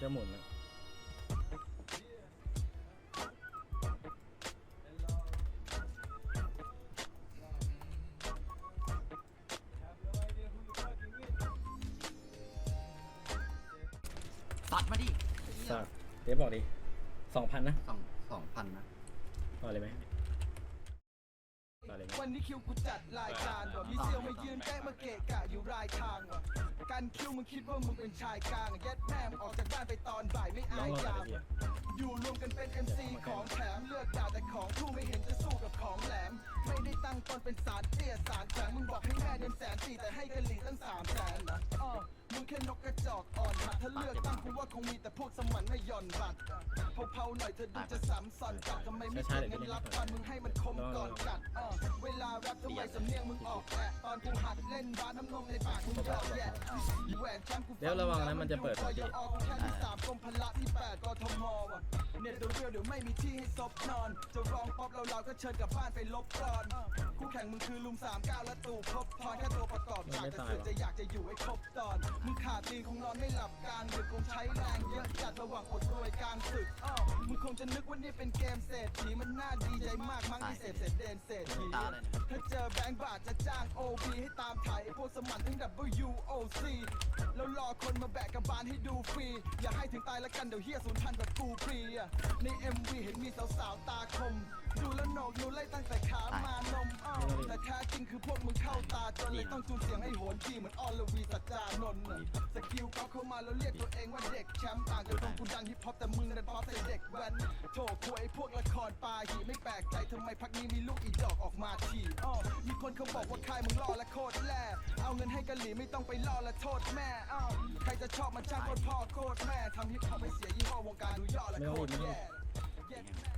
จะหมุนอะตัดมาดิสักเดี๋ยวบอกดิสองพันนะสองสองพันนะพอเลยไหมพ อเลยไหมวันนี้คิวกูจัดรายการว่ะมีเซียวมายืนแก้มาเกะกะอยู่รายทางว่ะการคิวมึงคิดว่ามึงเป็นชายกลางอะยัดแม่มงออกจากบ้านไปตอนบ่ายไม่น้ออางยรอหน่อยยามเดี๋ยวอยู่รวมกันเป็น MC ของแถมเลือกด่าแต่ของทู่ไม่เห็นจะสู้กับของแหลม ไม่ได้ตั้งตนเป็นสารเตี้ยสารแฝงมึงบอกให้แม่เดือนแสนสี่แต่ให้กะหรี่ตั้งสามแสนนะอ้อมึงแค่นกกระจอกอ่อนหัดถ้าเลือกตั้งกูว่าคงมีแต่พวกสมันไม่หย่อนบัตรเผาๆหน่อยเธอดูจะสามสันกัดทำไมไม่เก็บเงินรับฟันมึงให้มันคมก่อนกัด เนียงแอะตอนกูหัดเล่นบาสน้ำนมในปากมึงยอดแย่แหวนแชมป์กูเดี๋ยวระวังนะมันจะเปิดพอยออกแค่ที่สามกรมพละที่แปดกทมว่ะเน็ตเรียวเดี๋ยวไม่มีที่ให้ซบนอน จะร้องป๊อปเราเราก็เชิญกลับบ้านไปลบกรอนคู่แข่งมึงคือลุมสามเก้าและตู่พบพรแค่ตัวประกอบฉากแต่เสือจะอยากจะอยู่ให้ครบตอน ขาดตีนคงนอนไม่หลับกลางดึกคงใช้แรงเยอะจัดระหว่างอดรวยกลางศึกอ้อมึงคงจะนึกว่านี่เป็นเกมเศรษฐีมันน่าดีใจมากมั้งที่เสพเสร็จเดนเศรษฐีตาเลยนะถ้าเจอแบงค์บาทจะจ้าง OB ให้ตามถ่ายไอ้พวกสมันทั้ง WOC แล้วรอคนมาแบกกระบาลให้ดูฟรี อย่าให้ถึงตายแล้วกันเดี๋ยวเฮียสูญพันธุ์แบบกูฟรีอะใน MV เห็นมีสาวๆตาคม ดูแล้วโหนกนูไล่ตั้งแต่ขามานมอ้อ แต่แท้จริงคือพวกมึงเข้าตาจนเลยต้องจูนเสียงให้โหนทีเหมือนออลลวีสัจจานนท์น่ะสกิลเขาเข้ามาแล้วเรียกตัวเองว่าเด็กแชมป์ต่างกันตรงกูดังฮิปฮอปแต่มึงนั้นป๊อปใส่เด็กแว้นโถควยพวกละครปาหีไม่แปลกใจทำไมพักนี้มีลูกอีดอกออกมาทีอ้อมีคนเขาบอกว่าค่ายมึงล่อและโคตรแล่เอาเงินให้กะหรี่ไม่ต้องไปล่อและโทษแม่อ้าวใครจะชอบมันช่างโคตรพ่อโคตรแม่ทำฮิปฮอปให้เสียยี่ห้อวงการดูย่อและโคตรแย่